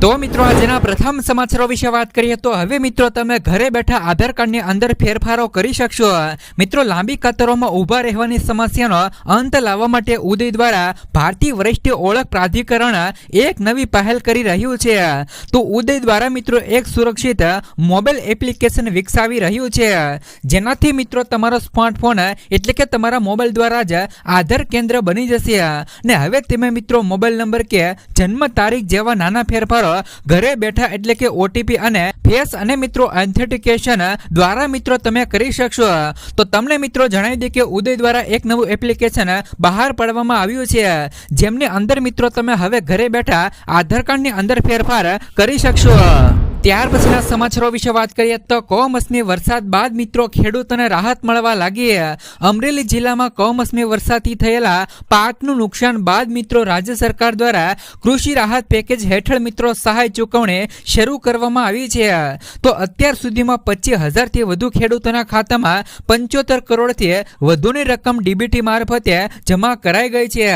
તો મિત્રો, આજના પ્રથમ સમાચારો વિશે વાત કરીએ તો હવે મિત્રો, તમે ઘરે બેઠા આધાર કાર્ડની અંદર ફેરફારો કરી શકશો. મિત્રો, લાંબી કતારોમાં ઊભા રહેવાની સમસ્યાનો અંત લાવવા માટે ઉદય દ્વારા ભારતીય વરિષ્ઠ ઓળખ પ્રાધિકરણ એક નવી પહેલ કરી રહ્યું છે. તો ઉદય દ્વારા મિત્રો, એક સુરક્ષિત મોબાઈલ એપ્લિકેશન વિકસાવી રહ્યું છે. જેનાથી મિત્રો, તમારો સ્માર્ટફોન એટલે કે તમારા મોબાઈલ દ્વારા જ આધાર કેન્દ્ર બની જશે. ને હવે તમે મિત્રો, મોબાઈલ નંબર કે જન્મ તારીખ જેવા નાના ફેરફારો ઘરે બેઠા એટલે કે ઓટીપી અને ફેસ અને મિત્રો ઓથેન્ટિકેશન દ્વારા મિત્રો તમે કરી શકશો. તો તમને મિત્રો જણાવી દે કે ઉદય દ્વારા એક નવું એપ્લિકેશન બહાર પાડવામાં આવ્યું છે, જેમની અંદર મિત્રો તમે હવે ઘરે બેઠા આધાર કાર્ડની અંદર ફેરફાર કરી શકશો. ત્યાર પછીના સમાચારો વિશે વાત કરીએ તો કમોસમી વરસાદ બાદ મિત્રો ખેડૂતોને રાહત મળવા લાગી અમરેલી જિલ્લામાં કમોસમી વરસાદથી થયેલા પાકનું નુકસાન બાદ મિત્રો રાજ્ય સરકાર દ્વારા કૃષિ રાહત પેકેજ હેઠળ મિત્રો સહાય ચૂકવણી શરૂ કરવામાં આવી છે. તો અત્યાર સુધીમાં પચીસ હજારથી વધુ ખેડૂતોના ખાતામાં પંચોતેર કરોડથી વધુની રકમ ડીબીટી મારફતે જમા કરાઈ ગઈ છે.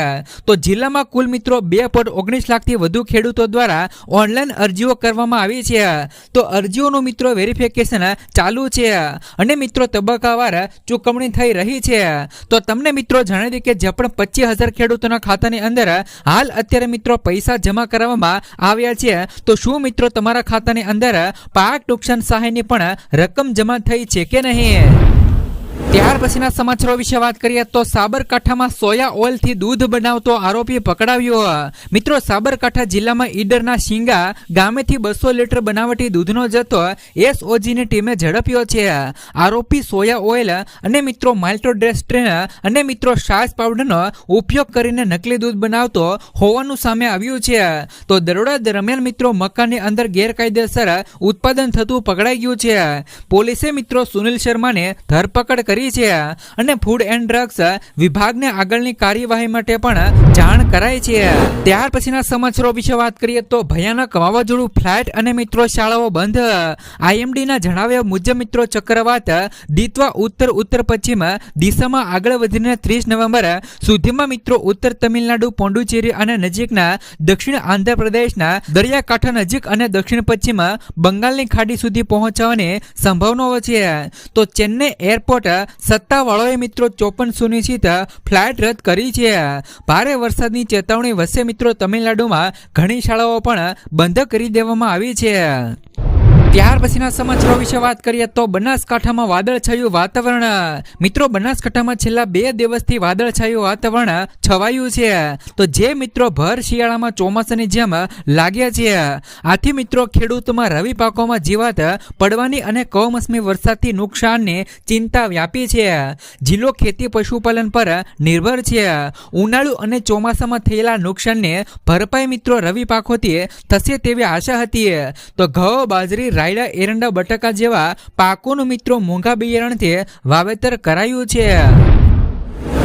તો જિલ્લામાં કુલ મિત્રો બે પોઈન્ટ ઓગણીસ લાખથી વધુ ખેડૂતો દ્વારા ઓનલાઈન અરજીઓ કરવામાં આવી છે. તો અરજીઓનું મિત્રો વેરિફિકેશન ચાલુ છે. અને મિત્રો તબક્કાવાર ચૂકવણી થઈ રહી છે. તો તમને મિત્રો જણાવી દઈએ કે જે પણ પચીસ હજાર ખેડૂતોના ખાતાની અંદર હાલ અત્યારે મિત્રો પૈસા જમા કરવામાં આવ્યા છે. તો શું મિત્રો તમારા ખાતાની અંદર પાક નુકસાન સહાયની પણ રકમ જમા થઈ છે કે નહીં? ત્યાર પછીના સમાચારો વિશે વાત કરીએ તો સાબરકાંઠામાં સોયા ઓઇલથી દૂધ બનાવતો આરોપી પકડાવ્યો. મિત્રો, સાબરકાંઠા જિલ્લામાં ઈડરના શિંગા ગામેથી બસો લીટર બનાવટી દૂધનો જથ્થો એસઓજીની ટીમે ઝડપ્યો છે. આરોપી સોયા ઓઇલ અને મિત્રો માલ્ટોડ્રેસ્ટ્રેન અને મિત્રો શાસ પાવડરનો ઉપયોગ કરીને નકલી દૂધ બનાવતો હોવાનું સામે આવ્યું છે. તો દરોડા દરમિયાન મિત્રો મકાનની અંદર ગેરકાયદેસર ઉત્પાદન થતું પકડાઈ ગયું છે. પોલીસે મિત્રો સુનિલ શર્માને ધરપકડ કરી છે અને ફૂડ એન્ડ ડ્રગ્સ વિભાગને આગળની કાર્યવાહી માટે પણ જાણ કરાઈ છે. ત્યાર પછીના સમાચારો વિશે વાત કરીએ તો ભયાનક વાવાઝોડું ફ્લાઇટ અને મિત્રો શાળાઓ બંધ. આઈએમડીના જણાવ્યા મુજબ મિત્રો ચક્રવાત દિત્વા ઉત્તર ઉત્તર પશ્ચિમ દિશામાં આગળ વધીને ત્રીસ નવેમ્બર સુધીમાં મિત્રો ઉત્તર તમિલનાડુ, પોંડુચેરી અને નજીકના દક્ષિણ આંધ્રપ્રદેશના દરિયાકાંઠા નજીક અને દક્ષિણ પશ્ચિમ બંગાળની ખાડી સુધી પહોંચવાની સંભાવનાઓ છે. તો ચેન્નઈ એરપોર્ટ સત્તાવાળાઓએ મિત્રો ચોપન સુનિશ્ચિત ફ્લાઇટ રદ કરી છે. ભારે વરસાદની ચેતવણી વચ્ચે મિત્રો તમિલનાડુમાં ઘણી શાળાઓ પણ બંધ કરી દેવામાં આવી છે. ત્યાર પછીના સમાચારો વિશે વાત કરીએ તો બનાસકાંઠામાં વાદળછાયું વાતાવરણ. મિત્રો, બનાસકાંઠામાં છેલ્લા બે દિવસથી વાદળછાયું વાતાવરણ છવાયું છે. તો જે મિત્રો ભર શિયાળામાં ચોમાસાની જેમ લાગ્યા છે, આથી મિત્રો ખેડૂતોમાં રવિ પાકોમાં જીવાત, પડવાની અને કમોસમી વરસાદથી નુકસાનની ચિંતા વ્યાપી છે. જિલ્લો ખેતી પશુપાલન પર નિર્ભર છે. ઉનાળુ અને ચોમાસામાં થયેલા નુકસાનને ભરપાઈ મિત્રો રવિ પાકોથી થશે તેવી આશા હતી. તો ઘઉં, બાજરી રાયડા એરંડા બટાકા જેવા પાકોનું મિત્રો મોંઘા બિયારણથી વાવેતર કરાયું છે.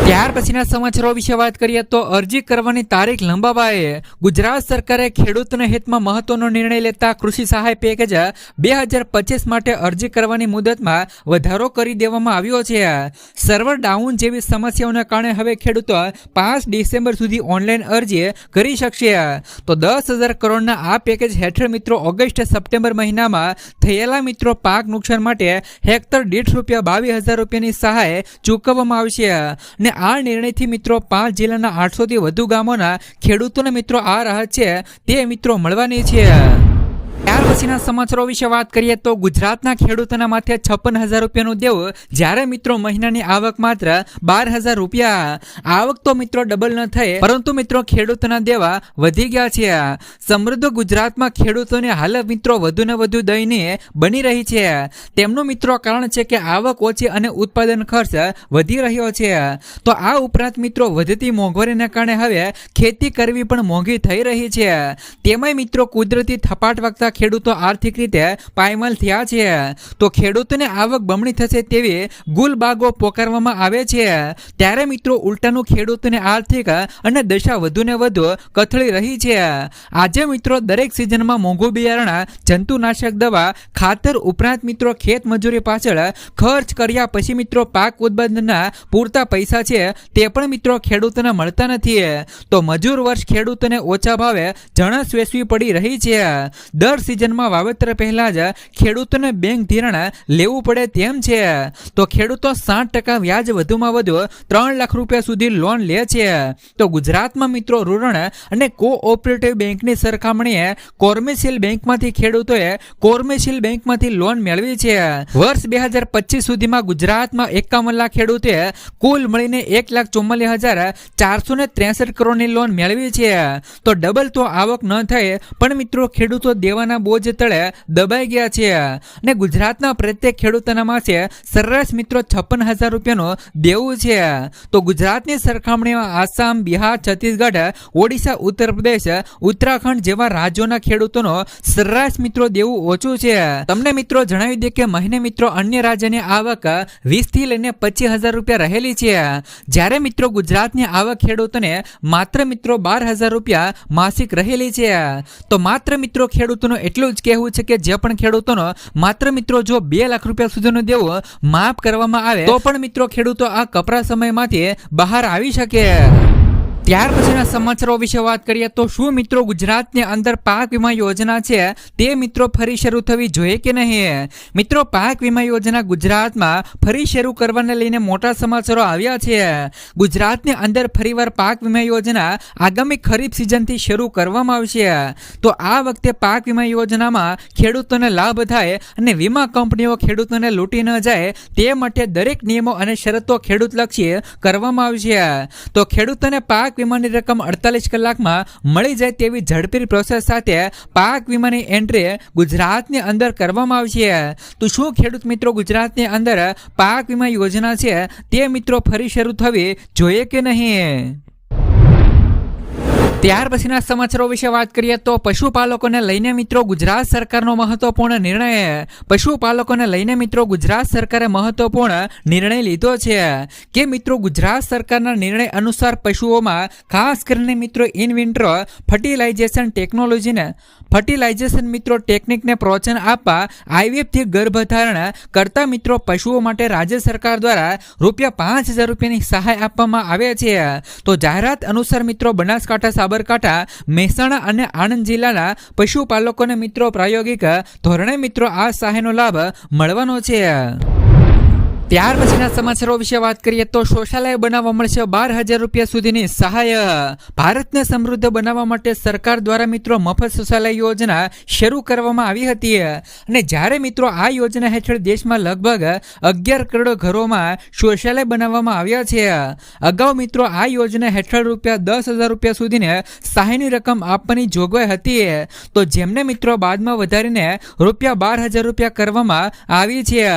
ત્યાર પછીના સમાચારો વિશે વાત કરીએ તો અરજી કરવાની તારીખ લંબાવાએ ગુજરાત સરકારે ખેડૂતના હિતમાં મહત્વનો નિર્ણય લેતા કૃષિ સહાય પેકેજ બે હજાર પચીસ માટે અરજી કરવાની મુદતમાં વધારો કરી દેવામાં આવ્યો છે. સર્વર ડાઉન જેવી સમસ્યાઓના કારણે હવે ખેડૂતો પાંચ ડિસેમ્બર સુધી ઓનલાઈન અરજી કરી શકશે. તો દસ હજાર કરોડના આ પેકેજ હેઠળ મિત્રો ઓગસ્ટ સપ્ટેમ્બર મહિનામાં થયેલા મિત્રો પાક નુકસાન માટે હેક્ટર દીઠ રૂપિયા બાવીસ હજાર રૂપિયાની સહાય ચૂકવવામાં આવશે. ને આ નિર્ણયથી મિત્રો પાંચ જિલ્લાના આઠસોથી વધુ ગામોના ખેડૂતોને મિત્રો આ રાહત છે તે મિત્રો મળવાની છે. પછીના સમાચારો વિશે વાત કરીએ તો ગુજરાતના ખેડૂતોના માથે છપ્પન હજાર રૂપિયાનું દેવું. જ્યારે મિત્રો મહિનાની આવક માત્ર બાર હજાર રૂપિયા. આવક તો મિત્રો ડબલ ન થઈ, પરંતુ મિત્રો ખેડૂતોના દેવા વધી ગયા છે. સમૃદ્ધ ગુજરાતમાં ખેડૂતોની હાલત મિત્રો વધુ ને વધુ દયનીય બની રહી છે. તેમનું મિત્રો કારણ છે કે આવક ઓછી અને ઉત્પાદન ખર્ચ વધી રહ્યો છે. તો આ ઉપરાંત મિત્રો વધતી મોંઘવારીને કારણે હવે ખેતી કરવી પણ મોંઘી થઈ રહી છે. તેમાંય મિત્રો કુદરતી થપાટ વખતા ખેડૂતો આર્થિક રીતે પાયમાલ થયા છે. તો ખેડૂતોને આવક બમણી થશે તેવી ગુલબાગો પોકારવામાં આવે છે. ત્યારે મિત્રો ઉલટાનું ખેડૂતોને આર્થિક અને દશા વધુને વધુ કથળી રહી છે. આજે મિત્રો દરેક સિઝનમાં મોંઘું બિયારણ, જંતુનાશક દવા, ખાતર ઉપરાંત મિત્રો ખેત મજૂરી પાછળ ખર્ચ કર્યા પછી મિત્રો પાક ઉત્પાદનના પૂરતા પૈસા છે તે પણ મિત્રો ખેડૂતોને મળતા નથી. તો મજૂર વર્ષ ખેડૂતોને ઓછા ભાવે જણસ વેચવી પડી રહી છે. દર સિઝનમાં વાવેતર પહેલાં જ ખેડૂતોને બેંક ધિરાણ લેવું પડે તેમ છે. તો ખેડૂતો સાત ટકા વ્યાજ વધુમાં વધુ ત્રણ લાખ રૂપિયા સુધી લોન લે છે. તો ગુજરાતમાં મિત્રો ઋણ અને કોઓપરેટિવ બેંકની સરખામણીએ કોર્મેશિયલ બેંકમાંથી ખેડૂતોએ કોર્મેશિયલ બેંકમાંથી લોન મેળવી છે. વર્ષ બે હજાર પચીસ સુધીમાં ગુજરાતમાં એકાવન લાખ ખેડૂતોએ કુલ મળીને એક લાખ ચુમ્માલીસ હજાર ચારસો ને ત્રેસઠ કરોડની લોન મેળવી છે. તો ડબલ તો આવક ન થાય, પણ મિત્રો ખેડૂતો દેવાના બોજ તળે દબાઈ ગયા છે. અને ગુજરાતના પ્રત્યેક ખેડૂતોના માસે સરેરાશ મિત્રો છપ્પન હજાર રૂપિયાનું દેવું છે. તો ગુજરાતની સરખામણીમાં આસામ, બિહાર, છત્તીસગઢ, ઓડિશા ઉત્તર પ્રદેશ ઉત્તરાખંડ જેવા રાજ્યોના ખેડૂતોનો સરેરાશ મિત્રો દેવું ઓછું છે. તમને મિત્રો જણાવી દે કે મહિને મિત્રો અન્ય રાજ્યની આવક વીસથી લઈને પચીસ હજાર રૂપિયા રહેલી છે. જ્યારે મિત્રો ગુજરાતની આવક ખેડૂતોને માત્ર મિત્રો બાર હજાર રૂપિયા માસિક રહેલી છે. તો માત્ર મિત્રો ખેડૂતોનું એટલું જ કહેવું છે કે જે પણ ખેડૂતોનો માત્ર મિત્રો જો બે લાખ રૂપિયા સુધીનો દેવો માફ કરવામાં આવે, તો પણ મિત્રો ખેડૂતો આ કપરા સમયમાંથી બહાર આવી શકે. ત્યાર પછીના સમાચારો વિશે વાત કરીએ તો શું મિત્રો ગુજરાતની અંદર પાક વીમા યોજના છે તે મિત્રો ફરી શરૂ થવી જોઈએ કે નહીં? મિત્રો, પાક વીમા યોજના ગુજરાતમાં ફરી શરૂ કરવાને લઈને મોટા સમાચારો આવ્યા છે. ગુજરાતની અંદર ફરીવાર પાક વીમા યોજના આગામી ખરીફ સિઝનથી શરૂ કરવામાં આવશે. તો આ વખતે પાક વીમા યોજનામાં ખેડૂતોને લાભ થાય અને વીમા કંપનીઓ ખેડૂતોને લૂંટી ન જાય તે માટે દરેક નિયમો અને શરતો ખેડૂતલક્ષી કરવામાં આવશે. તો ખેડૂતોને પાક વીમાની રકમ અડતાલીસ કલાકમાં મળી જાય તેવી ઝડપી પ્રોસેસ સાથે પાક વીમાની એન્ટ્રી ગુજરાતની અંદર કરવામાં આવશે તો શું ખેડૂત મિત્રો ગુજરાતની અંદર પાક વીમા યોજના છે તે મિત્રો ફરી શરૂ થવી જોઈએ કે નહીં? ત્યાર પછીના સમાચારો વિશે વાત કરીએ તો પશુપાલકોને લઈને મિત્રો ગુજરાત સરકારનો મહત્વપૂર્ણ નિર્ણય પશુપાલકોને લઈને મિત્રો ગુજરાત સરકારે મહત્વપૂર્ણ નિર્ણય લીધો છે. કે મિત્રો ગુજરાત સરકારના નિર્ણય અનુસાર પશુઓમાં ખાસ કરીને મિત્રો ઇન વિન્ટ્રો ફર્ટિલાઇઝેશન ટેકનોલોજીને ફર્ટિલાઇઝેશન મિત્રો ટેકનિકને પ્રોત્સાહન આપવા આઈવીએફથી ગર્ભધારણ કરતા મિત્રો પશુઓ માટે રાજ્ય સરકાર દ્વારા રૂપિયા પાંચ હજાર રૂપિયાની સહાય આપવામાં આવે છે. તો જાહેરાત અનુસાર મિત્રો બનાસકાંઠા સાબરકાંઠા, મહેસાણા અને આણંદ જિલ્લાના પશુપાલકોને મિત્રો પ્રાયોગિક ધોરણે મિત્રો આ સહાયનો લાભ મળવાનો છે. ત્યાર પછીના સમાચારો વિશે વાત કરીએ તો શૌચાલય બનાવવા મળશે બાર હજાર રૂપિયા સુધીની સહાય. ભારતને સમૃદ્ધ બનાવવા માટે સરકાર દ્વારા મિત્રો મફત શૌચાલય યોજના શરૂ કરવામાં આવી હતી. અને જ્યારે મિત્રો આ યોજના હેઠળ દેશમાં લગભગ અગિયાર કરોડ ઘરોમાં શૌચાલય બનાવવામાં આવ્યા છે, અગાઉ મિત્રો આ યોજના હેઠળ રૂપિયા દસ હજાર રૂપિયા સુધીને સહાયની રકમ આપવાની જોગવાઈ હતી. તો જેમને મિત્રો બાદમાં વધારીને રૂપિયા બાર હજાર રૂપિયા કરવામાં આવી છે,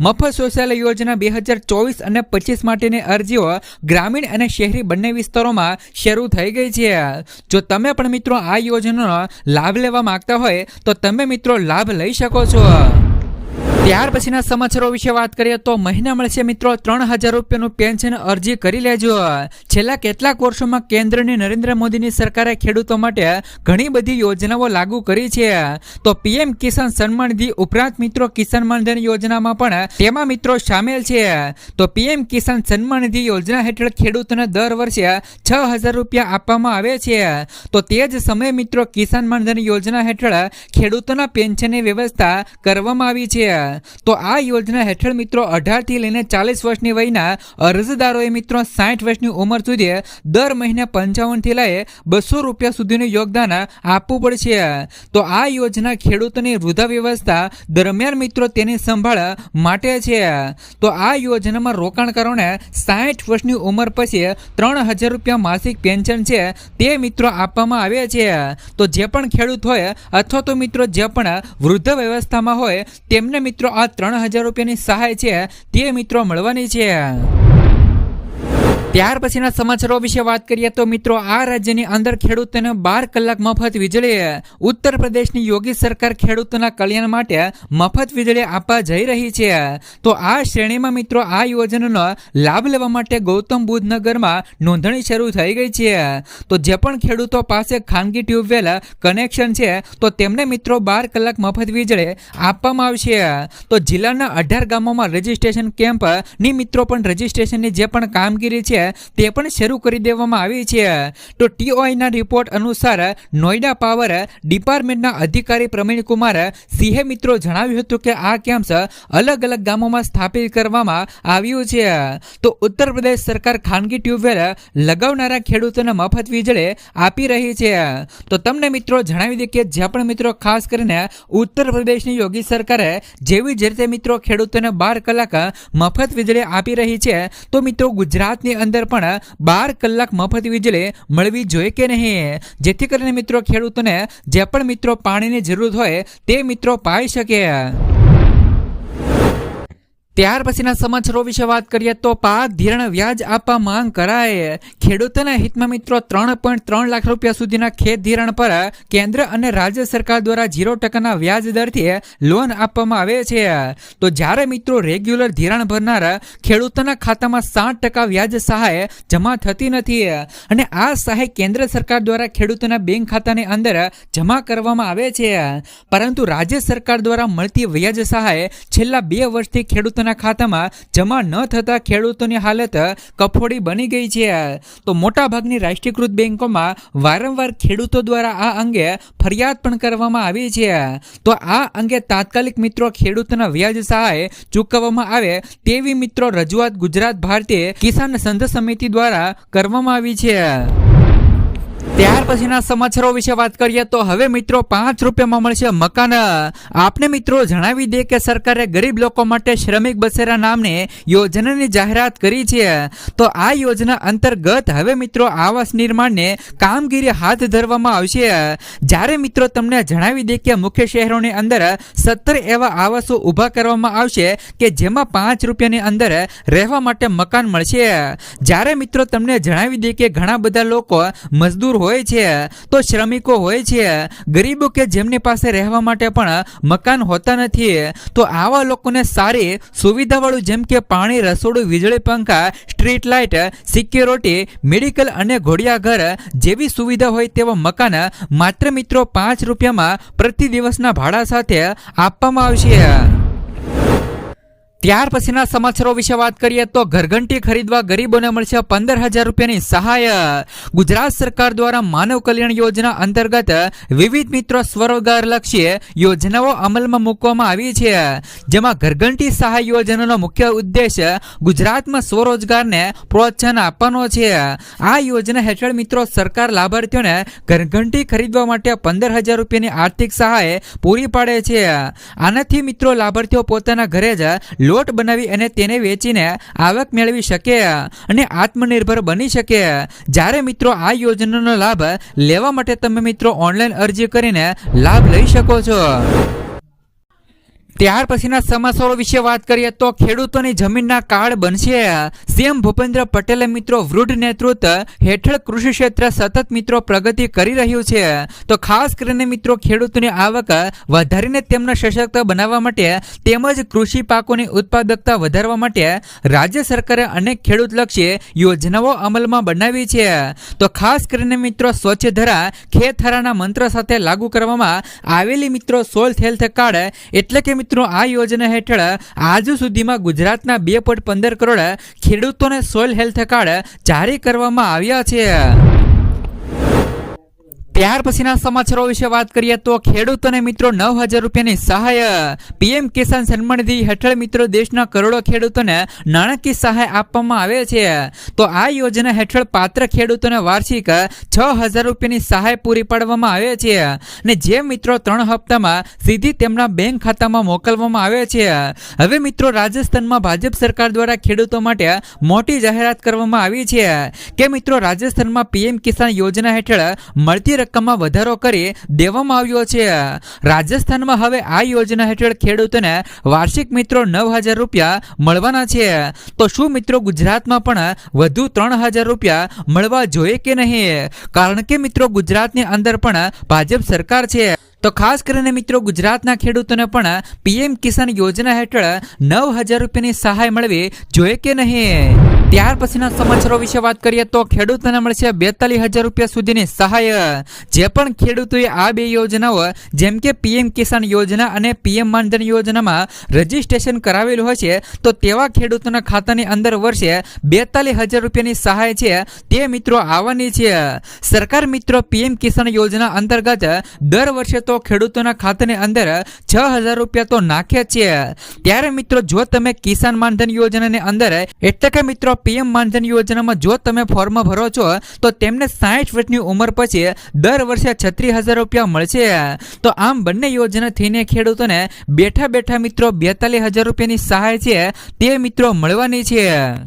મફત શૌચાલય યોજના બે હજાર ચોવીસ અને પચીસ માટેની અરજીઓ ગ્રામીણ અને શહેરી બંને વિસ્તારોમાં શરૂ થઈ ગઈ છે. જો તમે પણ મિત્રો આ યોજનાનો લાભ લેવા માંગતા હોય તો તમે મિત્રો લાભ લઈ શકો છો. ત્યાર પછીના સમાચારો વિશે વાત કરીએ તો મહિને મળશે મિત્રો ત્રણ હજાર રૂપિયાનું પેન્શન અરજી કરી લેજો. છેલ્લા કેટલાક વર્ષોમાં કેન્દ્રની નરેન્દ્ર મોદીની સરકારે ખેડૂતો માટે ઘણી બધી યોજનાઓ લાગુ કરી છે. તો પીએમ કિસાન સન્માન નિધિ ઉપરાંત મિત્રો કિસાન માનધન યોજનામાં પણ તેમાં મિત્રો સામેલ છે. તો પીએમ કિસાન સન્માન નિધિ યોજના હેઠળ ખેડૂતોને દર વર્ષે છ હજાર રૂપિયા આપવામાં આવે છે. તો તે જ સમયે મિત્રો કિસાન માનધન યોજના હેઠળ ખેડૂતોના પેન્શનની વ્યવસ્થા કરવામાં આવી છે. તો આ યોજના હેઠળ મિત્રો અઢારથી લઈને ચાલીસ વર્ષની વયના અરજદારોએ મિત્રો સાઠ વર્ષની ઉંમર સુધી દર મહિને પંચાવનથી લઈ બસો રૂપિયા સુધીનું યોગદાન આપવું પડશે. તો આ યોજના ખેડૂતોની વૃદ્ધા વ્યવસ્થા દરમિયાન મિત્રો તેની સંભાળ માટે છે. તો આ યોજનામાં રોકાણકારોને સાઠ વર્ષની ઉંમર પછી ત્રણ હજાર રૂપિયા માસિક પેન્શન છે તે મિત્રો આપવામાં આવે છે. તો જે પણ ખેડૂત હોય અથવા તો મિત્રો જે પણ વૃદ્ધ વ્યવસ્થામાં હોય તેમને મિત્રો આ ત્રણ હજાર રૂપિયાની સહાય છે તે મિત્રો મળવાની છે. ત્યાર પછીના સમાચારો વિશે વાત કરીએ તો મિત્રો, આ રાજ્યની અંદર ખેડૂતોને બાર કલાક મફત વીજળી, ઉત્તર પ્રદેશની યોગી સરકાર ખેડૂતોના કલ્યાણ માટે મફત વીજળી આપવા જઈ રહી છે. તો આ શ્રેણીમાં મિત્રો, આ યોજનાનો લાભ લેવા માટે ગૌતમ બુદ્ધ નગરમાં નોંધણી શરૂ થઈ ગઈ છે. તો જે પણ ખેડૂતો પાસે ખાનગી ટ્યુબવેલ કનેક્શન છે, તો તેમને મિત્રો બાર કલાક મફત વીજળી આપવામાં આવશે. તો જિલ્લાના અઢાર ગામોમાં રજીસ્ટ્રેશન કેમ્પની મિત્રો પણ રજીસ્ટ્રેશનની જે પણ કામગીરી છે તે પણ શરૂ કરી દેવામાં આવી છે. તો ટીઓઆઈના રિપોર્ટ અનુસાર નોઈડા પાવર ડિપાર્ટમેન્ટના અધિકારી પ્રવીણ સિંહે મિત્રો જણાવ્યું હતું કે આ કેમ્પ્સ અલગ અલગ ગામોમાં સ્થાપિત કરવામાં આવ્યું છે. તો ઉત્તર પ્રદેશ સરકાર ખાનગી ટ્યુબવેલ લગાવનારા ખેડૂતોને મફત વીજળી આપી રહી છે. તો તમને મિત્રો જણાવી દઈએ કે જ્યાં પણ મિત્રો ખાસ કરીને ઉત્તર પ્રદેશની યોગી સરકારે જેવી જ રીતે મિત્રો ખેડૂતોને બાર કલાક મફત વીજળી આપી રહી છે, તો મિત્રો ગુજરાતની અંદર પણ બાર કલાક મફત વીજળી મળવી જોઈએ કે નહીં? જેથી કરીને મિત્રો, ખેડૂતોને જે પણ મિત્રો પાણીની જરૂર હોય, તે મિત્રો પાઈ શકે. ત્યાર પછીના સમાચારો વિશે વાત કરીએ તો પાક ધિરાણ વ્યાજ આપવા માંગ કરાય. ખેડૂતોના હિતમાં મિત્રો ત્રણ પોઈન્ટ ત્રણ લાખ રૂપિયા સુધીના ખેત ધિરાણ પર કેન્દ્ર અને રાજ્ય સરકાર દ્વારા ઝીરો ટકાના વ્યાજ દરથી લોન આપવામાં આવે છે. તો જ્યારે મિત્રો રેગ્યુલર ધિરાણ ભરનાર ખેડૂતોના ખાતામાં સાત ટકા વ્યાજ સહાય જમા થતી નથી અને આ સહાય કેન્દ્ર સરકાર દ્વારા ખેડૂતોના બેંક ખાતાની અંદર જમા કરવામાં આવે છે. પરંતુ રાજ્ય સરકાર દ્વારા મળતી વ્યાજ સહાય છેલ્લા બે વર્ષથી ખેડૂતોના ખાતામાં જમા ન થતા ખેડૂતોની હાલત કફોડી બની ગઈ છે. તો મોટાભાગની રાષ્ટ્રીયકૃત બેન્કોમાં વારંવાર ખેડૂતો દ્વારા આ અંગે ફરિયાદ પણ કરવામાં આવી છે. તો આ અંગે તાત્કાલિક મિત્રો ખેડૂતોના વ્યાજ સહાય ચૂકવવામાં આવે તેવી મિત્રો રજૂઆત ગુજરાત ભારતીય કિસાન સંઘ સમિતિ દ્વારા કરવામાં આવી છે. ત્યાર પછીના સમાચારો વિશે વાત કરીએ તો હવે મિત્રો પાંચ રૂપિયામાં મળશે મકાન. આપને મિત્રો જણાવી દે કે સરકારે ગરીબ લોકો માટે શ્રમિક બસેરા નામને યોજનાની જાહેરાત કરી છે. તો આ યોજના અંતર્ગત હવે મિત્રો આવાસ નિર્માણને કામગીરી હાથ ધરવામાં આવશે. જ્યારે મિત્રો તમને જણાવી દે કે મુખ્ય શહેરોની અંદર સત્તર એવા આવાસો ઊભા કરવામાં આવશે કે જેમાં પાંચ રૂપિયાની અંદર રહેવા માટે મકાન મળશે. જ્યારે મિત્રો તમને જણાવી દે કે ઘણા બધા લોકો મજદૂર હોય છે, તો શ્રમિકો હોય છે, ગરીબો કે જેમની પાસે રહેવા માટે પણ મકાન હોતા નથી, તો આવા લોકોને સારી સુવિધાવાળું જેમ કે પાણી, રસોડું, વીજળી, પંખા, સ્ટ્રીટ લાઇટ, સિક્યોરિટી, મેડિકલ અને ઘોડિયાઘર જેવી સુવિધા હોય તેવા મકાન માત્ર મિત્રો પાંચ રૂપિયામાં પ્રતિ દિવસના ભાડા સાથે આપવામાં આવશે. ત્યાર પછીના સમાચારો વિશે વાત કરીએ તો ઘરઘંટી ખરીદવા ગરીબોને મળશે પંદર હજાર રૂપિયાની સહાય. ગુજરાત સરકાર દ્વારા માનવ કલ્યાણ યોજના અંતર્ગત વિવિધ મિત્રો સ્વરોજગાર લક્ષી યોજનાઓ અમલમાં મૂકવામાં આવી છે. જેમાં ઘરઘંટી સહાય યોજનાનો મુખ્ય ઉદ્દેશ ગુજરાતમાં સ્વરોજગારને પ્રોત્સાહન આપવાનો છે. આ યોજના હેઠળ મિત્રો સરકાર લાભાર્થીઓને ઘરઘંટી ખરીદવા માટે પંદર હજાર રૂપિયાની આર્થિક સહાય પૂરી પાડે છે. આનાથી મિત્રો લાભાર્થીઓ પોતાના ઘરે જ લોટ બનાવી અને તેને વેચીને આવક મેળવી શકે અને આત્મનિર્ભર બની શકે. જ્યારે મિત્રો આ યોજનાનો લાભ લેવા માટે તમે મિત્રો ઓનલાઈન અરજી કરીને લાભ લઈ શકો છો. ત્યાર પછીના સમાચારો વિશે વાત કરીએ તો ખેડૂતોની જમીનના કાર્ડ બનશે. સીએમ ભૂપેન્દ્ર પટેલે મિત્રો વૃદ્ધ નેતૃત્વ હેઠળ કૃષિ ક્ષેત્ર સતત મિત્રો પ્રગતિ કરી રહ્યું છે. તો ખાસ કરીને મિત્રો ખેડૂતોની આવક વધારીને તેમને સશક્ત બનાવવા માટે તેમજ કૃષિ પાકોની ઉત્પાદકતા વધારવા માટે રાજ્ય સરકારે અનેક ખેડૂતલક્ષી યોજનાઓ અમલમાં બનાવી છે. તો ખાસ કરીને મિત્રો સ્વચ્છ ધરા ખેતરાના મંત્ર સાથે લાગુ કરવામાં આવેલી મિત્રો સોલ્થ હેલ્થ કાર્ડ એટલે કે મિત્રો, આ યોજના હેઠળ આજ સુધીમાં ગુજરાતના બે પોઈન્ટ પંદર કરોડ ખેડૂતોને સોઇલ હેલ્થ કાર્ડ જારી કરવામાં આવ્યા છે. ત્યાર પછીના સમાચારો વિશે વાત કરીએ તો ખેડૂતોને મિત્રો નવ હજાર રૂપિયાની સહાય. પીએમ કિસાન સન્માન નિધિ હેઠળ મિત્રો દેશના કરોડો ખેડૂતોને નાણાકીય સહાય આપવામાં આવે છે. તો આ યોજના હેઠળ પાત્ર ખેડૂતોને વાર્ષિક છ હજાર રૂપિયાની સહાય પૂરી પાડવામાં આવે છે અને જે મિત્રો ત્રણ હપ્તામાં સીધી તેમના બેંક ખાતામાં મોકલવામાં આવે છે. હવે મિત્રો રાજસ્થાનમાં ભાજપ સરકાર દ્વારા ખેડૂતો માટે મોટી જાહેરાત કરવામાં આવી છે કે મિત્રો રાજસ્થાનમાં પીએમ કિસાન યોજના હેઠળ મળતી રકમમાં વધારો કરી દેવામાં આવ્યો છે. રાજસ્થાનમાં હવે આ યોજના હેઠળ ખેડૂતોને વાર્ષિક મિત્રો નવ હજાર રૂપિયા મળવાના છે. તો શું મિત્રો ગુજરાતમાં પણ વધુ ત્રણ હજાર રૂપિયા મળવા જોઈએ કે નહીં? કારણ કે મિત્રો ગુજરાતની અંદર પણ ભાજપ સરકાર છે. તો ખાસ કરીને મિત્રો ગુજરાતના ખેડૂતોને પણ પીએમ કિસાન યોજના હેઠળ નવ હજાર રૂપિયાની સહાય મળવી જોઈએ કે નહીં? ત્યાર પછીના સમાચારો વિશે વાત કરીએ તો ખેડૂતોને મળશે બેતાલીસ હજાર રૂપિયા સુધીની સહાય. જે પણ ખેડૂતોએ આ બે યોજનાઓ, જેમ કે પીએમ કિસાન યોજના અને પીએમ માનધન યોજનામાં રજીસ્ટ્રેશન કરાવેલું હશે, તો તેવા ખેડૂતોના ખાતાની અંદર વર્ષે બેતાલીસ હજાર રૂપિયાની સહાય છે. તે મિત્રો આવવાની છે. સરકાર મિત્રો પીએમ કિસાન યોજના અંતર્ગત દર વર્ષે તો ખેડૂતોના ખાતાની અંદર છ હજાર રૂપિયા તો નાખે છે. ત્યારે મિત્રો, જો તમે કિસાન માનધન યોજનાની અંદર, એટલે કે મિત્રો પીએમ માનધન યોજનામાં જો તમે ફોર્મ ભરો છો, તો તેમને સાહીઠ વર્ષની ઉંમર પછી દર વર્ષે છત્રીસ હજાર રૂપિયા મળશે. તો આમ બંને યોજના થઈને ખેડૂતોને બેઠા બેઠા મિત્રો બેતાલીસ હજાર રૂપિયાની સહાય છે, તે મિત્રો મળવાની છે.